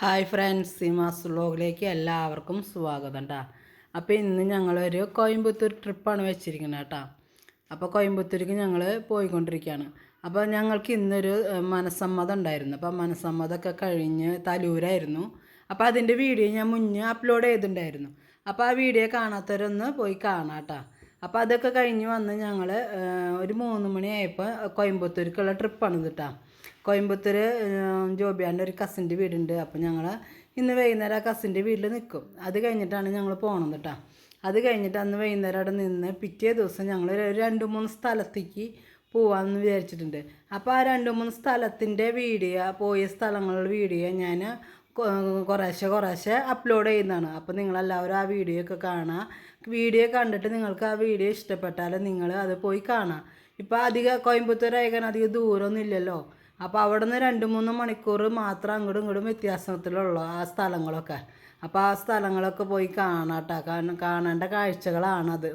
Hi friends Seemas വ്ലോഗിലേക്ക് എല്ലാവർക്കും സ്വാഗതം കേട്ടോ അപ്പോൾ ഇന്ന് ഞങ്ങളൊരു കോയമ്പത്തൂർ ട്രിപ്പാണ് വെച്ചിരിക്കുന്നത് കേട്ടോ അപ്പോൾ കോയമ്പത്തൂർക്ക് ഞങ്ങൾ പോയിക്കൊണ്ടിരിക്കുകയാണ്. അപ്പോൾ ഞങ്ങൾക്ക് ഇന്നൊരു മനസ്സമ്മതം ഉണ്ടായിരുന്നു. അപ്പോൾ മനസ്സമ്മതമൊക്കെ കഴിഞ്ഞ് തലൂരായിരുന്നു. അപ്പോൾ അതിന്റെ വീഡിയോ ഞാൻ മുന്നേ അപ്ലോഡ് ചെയ്തിട്ടുണ്ടായിരുന്നു. അപ്പോൾ ആ വീഡിയോ കാണാത്തവരൊന്ന് പോയി കാണാം കേട്ടോ അപ്പോൾ അതൊക്കെ കഴിഞ്ഞ് വന്ന് ഞങ്ങൾ ഒരു മൂന്ന് മണിയായപ്പോൾ കോയമ്പത്തൂർക്കുള്ള ട്രിപ്പാണ് കേട്ടോ കോയമ്പത്തൂർ ജോബിയാന്റെ ഒരു കസിന്റെ വീടുണ്ട്. അപ്പോൾ ഞങ്ങൾ ഇന്ന് വൈകുന്നേരം ആ കസിന്റെ വീട്ടിൽ നിൽക്കും അത് കഴിഞ്ഞിട്ടാണ് ഞങ്ങൾ പോകണം കേട്ടോ അത് കഴിഞ്ഞിട്ട് അന്ന് വൈകുന്നേരം അവിടെ നിന്ന് പിറ്റേ ദിവസം ഞങ്ങൾ രണ്ട് മൂന്ന് സ്ഥലത്തേക്ക് പോവാമെന്ന് വിചാരിച്ചിട്ടുണ്ട്. അപ്പോൾ ആ രണ്ട് മൂന്ന് സ്ഥലത്തിന്റെ വീഡിയോ പോയ സ്ഥലങ്ങളുടെ വീഡിയോ ഞാൻ കുറേശ്ശെ കുറേശ്ശെ അപ്ലോഡ് ചെയ്യുന്നതാണ്. അപ്പോൾ നിങ്ങളെല്ലാവരും ആ വീഡിയോ ഒക്കെ കാണുക വീഡിയോ കണ്ടിട്ട് നിങ്ങൾക്ക് ആ വീഡിയോ ഇഷ്ടപ്പെട്ടാൽ നിങ്ങൾ അത് പോയി കാണാം. ഇപ്പോൾ അധികം കോയമ്പത്തൂർ അയക്കാൻ അധികം ദൂരമൊന്നും ഇല്ലല്ലോ. അപ്പോൾ അവിടെ നിന്ന് രണ്ട് മൂന്ന് മണിക്കൂർ മാത്രം അങ്ങോട്ടും ഇങ്ങോട്ടും വ്യത്യാസത്തിലുള്ളൂ ആ സ്ഥലങ്ങളൊക്കെ. അപ്പോൾ ആ സ്ഥലങ്ങളൊക്കെ പോയി കാണാട്ടോ. കാരണം കാണേണ്ട കാഴ്ചകളാണത്.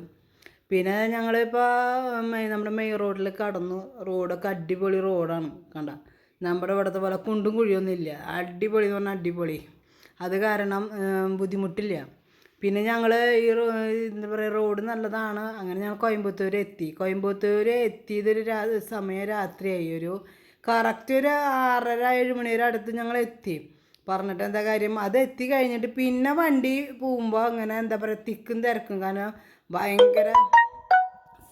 പിന്നെ ഞങ്ങളിപ്പോൾ നമ്മുടെ മെയിൻ റോഡിൽ കടന്നു. റോഡൊക്കെ അടിപൊളി റോഡാണ്. കണ്ട? നമ്മുടെ ഇവിടുത്തെ പോലെ കുണ്ടും കുഴിയൊന്നും ഇല്ല അടിപൊളി എന്ന് പറഞ്ഞാൽ അടിപൊളി. അത് കാരണം ബുദ്ധിമുട്ടില്ല. പിന്നെ ഞങ്ങൾ ഈ എന്താ പറയുക റോഡ് നല്ലതാണ്. അങ്ങനെ ഞങ്ങൾ കോയമ്പത്തൂർ എത്തി. കോയമ്പത്തൂർ എത്തിയതൊരു രാ സമയം രാത്രിയായി. ഒരു കറക്റ്റ് ഒരു ആറര ഏഴ് മണിവരെ അടുത്ത് ഞങ്ങൾ എത്തി. പറഞ്ഞിട്ട് എന്താ കാര്യം അത് എത്തി കഴിഞ്ഞിട്ട് പിന്നെ വണ്ടി പോകുമ്പോൾ അങ്ങനെ എന്താ പറയുക തിക്കും തിരക്കും. കാരണം ഭയങ്കര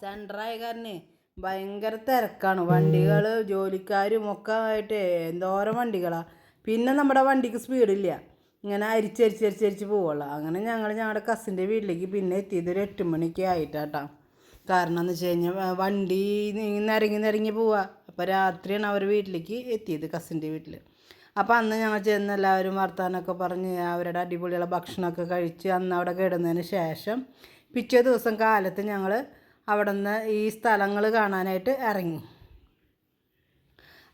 സെന്ററായ കാരണേ ഭയങ്കര തിരക്കാണ്. വണ്ടികൾ ജോലിക്കാരും ഒക്കെ ആയിട്ട് എന്തോരം വണ്ടികളാണ് പിന്നെ നമ്മുടെ വണ്ടിക്ക് സ്പീഡില്ല ഇങ്ങനെ അരിച്ചരിച്ചരിച്ചരിച്ച് പോവുള്ളൂ. അങ്ങനെ ഞങ്ങൾ ഞങ്ങളുടെ കസിന്റെ വീട്ടിലേക്ക് പിന്നെ എത്തിയത് ഒരു എട്ട് മണിക്ക് ആയിട്ടാട്ടാ. കാരണം എന്ന് വെച്ച് കഴിഞ്ഞാൽ വണ്ടി നിരങ്ങി നിരങ്ങി പോവുക അപ്പോൾ രാത്രിയാണ് അവർ വീട്ടിലേക്ക് എത്തിയത് കസിന്റെ വീട്ടിൽ അപ്പോൾ അന്ന് ഞങ്ങൾ ചെന്ന് എല്ലാവരും വർത്താനമൊക്കെ പറഞ്ഞ് അവരുടെ അടിപൊളിയുള്ള ഭക്ഷണമൊക്കെ കഴിച്ച് അന്ന് അവിടെ കിടന്നതിന് ശേഷം പിറ്റേ ദിവസം കാലത്ത് ഞങ്ങൾ അവിടെ നിന്ന് ഈ സ്ഥലങ്ങൾ കാണാനായിട്ട് ഇറങ്ങി.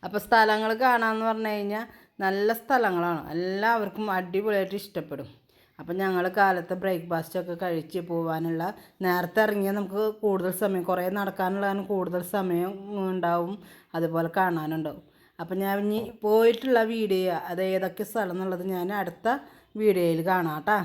അപ്പോൾ സ്ഥലങ്ങൾ കാണാമെന്ന് പറഞ്ഞു കഴിഞ്ഞാൽ നല്ല സ്ഥലങ്ങളാണ്. എല്ലാവർക്കും അടിപൊളിയായിട്ട് ഇഷ്ടപ്പെടും. അപ്പം ഞങ്ങൾ കാലത്തെ ബ്രേക്ക്ഫാസ്റ്റൊക്കെ കഴിച്ച് പോകാനുള്ള നേരത്തെ ഇറങ്ങിയാൽ നമുക്ക് കൂടുതൽ സമയം കുറേ നടക്കാനുള്ള കൂടുതൽ സമയം ഉണ്ടാവും. അതുപോലെ കാണാനുണ്ടാവും. അപ്പം ഞാൻ ഇനി പോയിട്ടുള്ള വീഡിയോ അത് ഏതൊക്കെ സ്ഥലം എന്നുള്ളത് ഞാൻ അടുത്ത വീഡിയോയിൽ കാണാം കേട്ടോ.